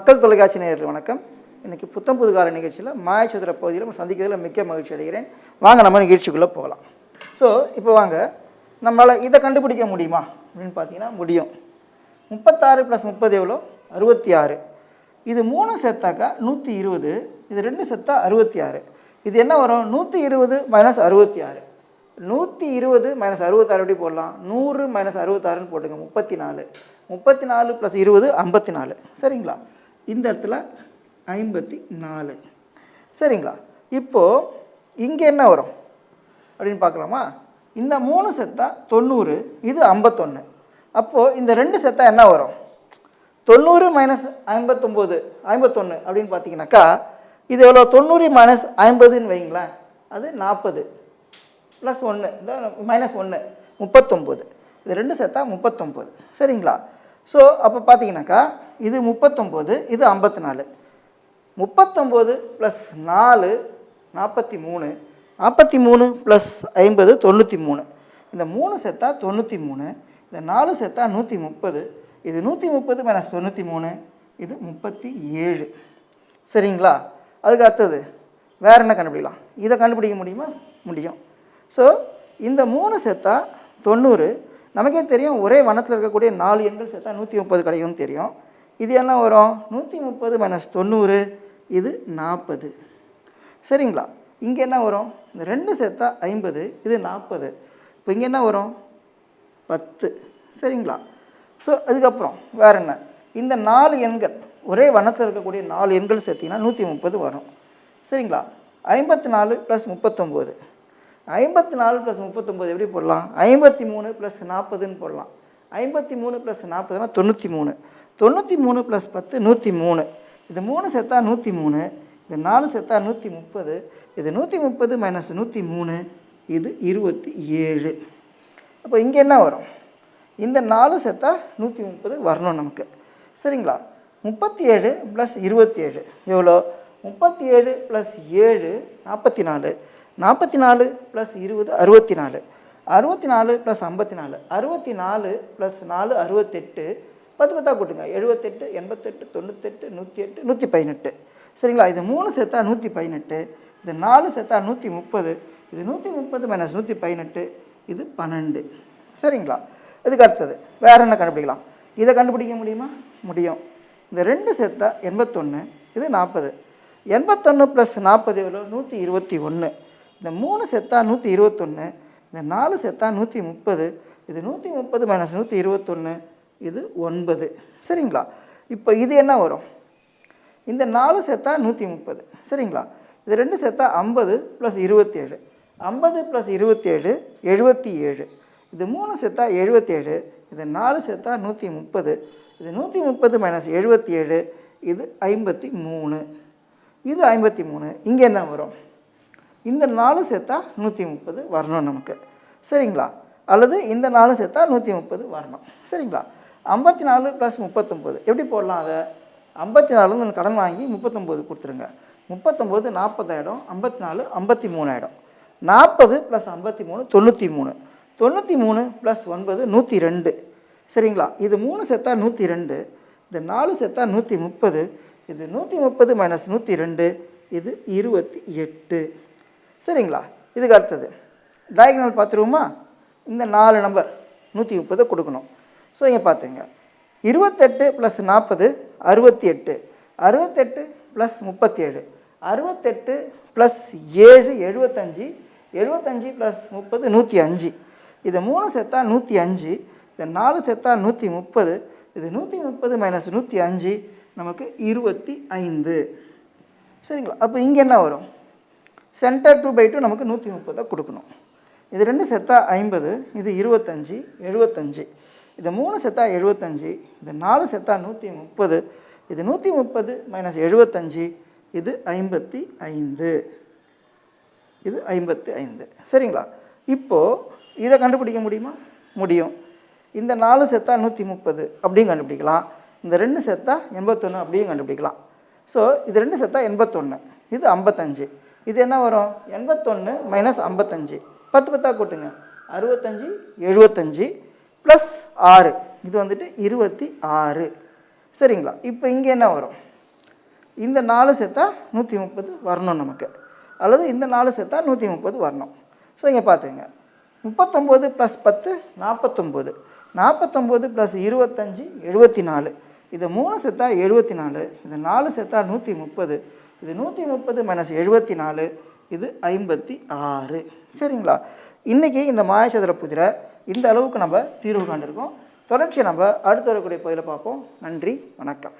மக்கள் தொலைக்காட்சி நேயர்கள் வணக்கம். இன்னைக்கு புத்தம் புது கால நிகழ்ச்சியில் மாயச்சதுர பகுதியில் நம்ம சந்திக்கிறதுல மிக்க மகிழ்ச்சி அடைகிறேன். வாங்க நம்ம நிகழ்ச்சிக்குள்ளே போகலாம். ஸோ இப்போ வாங்க நம்மளால் இதை கண்டுபிடிக்க முடியுமா அப்படின்னு பார்த்தீங்கன்னா முடியும். முப்பத்தாறு ப்ளஸ் முப்பது எவ்வளோ? அறுபத்தி ஆறு. இது மூணு சேர்த்தாக்கா நூற்றி இருபது. இது ரெண்டு சேர்த்தா அறுபத்தி ஆறு. இது என்ன வரும்? நூற்றி இருபது மைனஸ் அறுபத்தி ஆறு. நூற்றி இருபது மைனஸ் அறுபத்தாறு எப்படி போடலாம்? நூறு மைனஸ் அறுபத்தாறுன்னு போட்டுங்க முப்பத்தி நாலு. முப்பத்தி நாலு ப்ளஸ் இருபது ஐம்பத்தி நாலு. சரிங்களா? இந்த இடத்துல ஐம்பத்தி நாலு. சரிங்களா? இப்போது இங்கே என்ன வரும்? அப்படின்னு பார்க்கலாமா? இந்த மூணு செத்தா தொண்ணூறு இது ஐம்பத்தொன்று அப்போது இந்த ரெண்டு செத்தா என்ன வரும்? தொண்ணூறு மைனஸ் ஐம்பத்தொம்போது ஐம்பத்தொன்று அப்படின்னு பார்த்தீங்கன்னாக்கா இது எவ்வளோ தொண்ணூறு மைனஸ் ஐம்பதுன்னு வைங்களேன் அது நாற்பது. ப்ளஸ் ஒன்று இந்த மைனஸ் ஒன்று முப்பத்தொம்போது. இது ரெண்டு சேர்த்தா முப்பத்தொம்போது. சரிங்களா? ஸோ அப்போ பார்த்தீங்கன்னாக்கா இது முப்பத்தொம்போது இது ஐம்பத்தி நாலு முப்பத்தொம்போது ப்ளஸ் நாலு நாற்பத்தி மூணு நாற்பத்தி மூணு ப்ளஸ் ஐம்பது தொண்ணூற்றி மூணு இந்த மூணு செத்தா தொண்ணூற்றி மூணு இந்த நாலு செத்தா நூற்றி முப்பது இது நூற்றி முப்பது மைனஸ் தொண்ணூற்றி மூணு இது முப்பத்தி ஏழு சரிங்களா? அதுக்கு அடுத்தது வேறு என்ன கண்டுபிடிக்கலாம்? இதை கண்டுபிடிக்க முடியுமா? முடியும். ஸோ இந்த மூணு செத்தா தொண்ணூறு. நமக்கே தெரியும் ஒரே வனத்தில் இருக்கக்கூடிய நாலு எண்கள் சேர்த்தா நூற்றி முப்பது கிடைக்கும்னு தெரியும். இது என்ன வரும்? நூற்றி முப்பது மைனஸ் தொண்ணூறு இது நாற்பது சரிங்களா? இங்கே என்ன வரும்? இந்த ரெண்டு சேர்த்தா ஐம்பது இது நாற்பது இப்போ இங்கே என்ன வரும்? பத்து. சரிங்களா? ஸோ அதுக்கப்புறம் வேறு என்ன? இந்த நாலு எண்கள் ஒரே வண்ணத்தில் இருக்கக்கூடிய நாலு எண்கள் சேர்த்திங்கன்னா நூற்றி முப்பது வரும். சரிங்களா? ஐம்பத்தி நாலு ப்ளஸ் முப்பத்தொம்போது. ஐம்பத்தி நாலு ப்ளஸ் முப்பத்தொம்போது எப்படி போடலாம்? ஐம்பத்தி மூணு ப்ளஸ் நாற்பதுன்னு போடலாம். ஐம்பத்தி மூணு ப்ளஸ் நாற்பதுனா தொண்ணூற்றி மூணு. தொண்ணூற்றி மூணு ப்ளஸ் பத்து நூற்றி மூணு. இது மூணு சேர்த்தா நூற்றி மூணு இது நாலு சேர்த்தா நூற்றி முப்பது இது நூற்றி முப்பது மைனஸ் நூற்றி மூணு இது இருபத்தி ஏழு. அப்போ இங்கே என்ன வரும்? இந்த நாலு சேர்த்தா நூற்றி முப்பது வரணும் நமக்கு. சரிங்களா? முப்பத்தி ஏழு ப்ளஸ் இருபத்தி ஏழு எவ்வளோ? முப்பத்தி ஏழு ப்ளஸ் ஏழு நாற்பத்தி நாலு. நாற்பத்தி நாலு ப்ளஸ் இருபது அறுபத்தி நாலு. அறுபத்தி நாலு ப்ளஸ் ஐம்பத்தி நாலு. அறுபத்தி நாலு ப்ளஸ் நாலு அறுபத்தெட்டு. பத்து பத்தாக கூட்டுங்க. எழுபத்தெட்டு எண்பத்தெட்டு தொண்ணூத்தெட்டு நூற்றி எட்டு நூற்றி பதினெட்டு சரிங்களா? இது மூணு சேர்த்தா நூற்றி பதினெட்டு இது நாலு சேர்த்தா நூற்றி முப்பது இது நூற்றி முப்பது மைனஸ் நூற்றி பதினெட்டு இது பன்னெண்டு. சரிங்களா? இதுக்கு அடுத்தது. வேறு என்ன கண்டுபிடிக்கலாம்? இதை கண்டுபிடிக்க முடியுமா? முடியும். இந்த ரெண்டு சேர்த்தா எண்பத்தொன்று இது நாற்பது எண்பத்தொன்று ப்ளஸ் நாற்பது எவ்வளோ நூற்றி இருபத்தி ஒன்று இந்த மூணு சேர்த்தா நூற்றி இருபத்தொன்று இந்த நாலு சேர்த்தா நூற்றி முப்பது இது நூற்றி முப்பது மைனஸ் நூற்றி இருபத்தொன்று இது ஒன்பது. சரிங்களா? இப்போ இது என்ன வரும்? இந்த நாலு சேர்த்தா நூற்றி முப்பது சரிங்களா? இது ரெண்டு சேர்த்தா ஐம்பது ப்ளஸ் இருபத்தேழு. ஐம்பது ப்ளஸ் இருபத்தேழு எழுபத்தி ஏழு இது மூணு சேர்த்தா எழுபத்தேழு இது நாலு சேர்த்தா நூற்றி முப்பது இது நூற்றி முப்பது மைனஸ் எழுபத்தி ஏழு இது ஐம்பத்தி மூணு இது ஐம்பத்தி மூணு இங்கே என்ன வரும்? இந்த நாலு சேர்த்தா நூற்றி முப்பது வரணும் நமக்கு. சரிங்களா? அல்லது இந்த நாலு சேர்த்தா நூற்றி முப்பது வரணும். சரிங்களா? ஐம்பத்தி நாலு ப்ளஸ் முப்பத்தொம்போது. எப்படி போடலாம் அதை? ஐம்பத்தி நாலு கடன் வாங்கி முப்பத்தொம்போது கொடுத்துருங்க. முப்பத்தொம்போது நாற்பதாயிரம். ஐம்பத்தி நாலு ஐம்பத்தி மூணாயிடும் நாற்பது ப்ளஸ் ஐம்பத்தி மூணு தொண்ணூற்றி மூணு. தொண்ணூற்றி மூணு ப்ளஸ் ஒன்பது நூற்றி ரெண்டு. சரிங்களா? இது மூணு செத்தா நூற்றி ரெண்டு. இது நாலு செத்தா நூற்றி முப்பது. இது நூற்றி முப்பது மைனஸ் நூற்றி ரெண்டு. இது இருபத்தி எட்டு. சரிங்களா? இதுக்கு அடுத்தது. டயக்னல் பார்த்துருவோமா? இந்த நாலு நம்பர் நூற்றி முப்பதை கொடுக்கணும். ஸோ இங்கே பார்த்துங்க இருபத்தெட்டு ப்ளஸ் நாற்பது அறுபத்தி எட்டு அறுபத்தெட்டு ப்ளஸ் முப்பத்தி ஏழு அறுபத்தெட்டு ப்ளஸ் ஏழு எழுபத்தஞ்சி. எழுபத்தஞ்சி ப்ளஸ் முப்பது நூற்றி அஞ்சு இது மூணு சேர்த்தா நூற்றி அஞ்சு இது நாலு சேர்த்தா நூற்றி முப்பது இது நூற்றி முப்பது மைனஸ் நூற்றி அஞ்சு நமக்கு இருபத்தி ஐந்து சரிங்களா? அப்போ இங்கே என்ன வரும்? சென்டர் டூ பை டூ நமக்கு நூற்றி முப்பதாக கொடுக்கணும். இது ரெண்டு செத்தா ஐம்பது இது இருபத்தஞ்சி எழுபத்தஞ்சி. இது மூணு செத்தா எழுபத்தஞ்சி இது நாலு செத்தா நூற்றி முப்பது இது நூற்றி முப்பது மைனஸ் எழுபத்தஞ்சி இது ஐம்பத்தி ஐந்து. இது ஐம்பத்தி ஐந்து. சரிங்களா? இப்போது இதை கண்டுபிடிக்க முடியுமா? முடியும். இந்த நாலு செத்தா நூற்றி முப்பது அப்படியும் கண்டுபிடிக்கலாம். இந்த ரெண்டு செத்தா எண்பத்தொன்று அப்படியும் கண்டுபிடிக்கலாம். ஸோ இது ரெண்டு செத்தா எண்பத்தொன்று இது ஐம்பத்தஞ்சு. இது என்ன வரும்? எண்பத்தொன்று மைனஸ் ஐம்பத்தஞ்சு. பத்து பத்தா கூட்டுங்க. அறுபத்தஞ்சி எழுபத்தஞ்சி ப்ளஸ் ஆறு. இது வந்துட்டு இருபத்தி ஆறு. சரிங்களா? இப்போ இங்கே என்ன வரும்? இந்த நாலு சேர்த்தா நூற்றி முப்பது வரணும் நமக்கு. அல்லது இந்த நாலு சேர்த்தா நூற்றி முப்பது வரணும். ஸோ இங்கே பார்த்துங்க முப்பத்தொம்போது ப்ளஸ் பத்து நாற்பத்தொம்போது நாற்பத்தொம்போது ப்ளஸ் இருபத்தஞ்சி எழுபத்தி நாலு. இது மூணு சேர்த்தா எழுபத்தி நாலு. இது நாலு சேர்த்தா நூற்றி முப்பது. இது நூற்றி முப்பது மைனஸ் எழுபத்தி நாலு. இது ஐம்பத்தி ஆறு. சரிங்களா? இன்றைக்கி இந்த மாயசதுர புதிரை இந்த அளவுக்கு நம்ம தீர்வு காண்டிருக்கோம். தொடர்ச்சியை நம்ம அடுத்து வரக்கூடிய பதிலை பார்ப்போம். நன்றி வணக்கம்.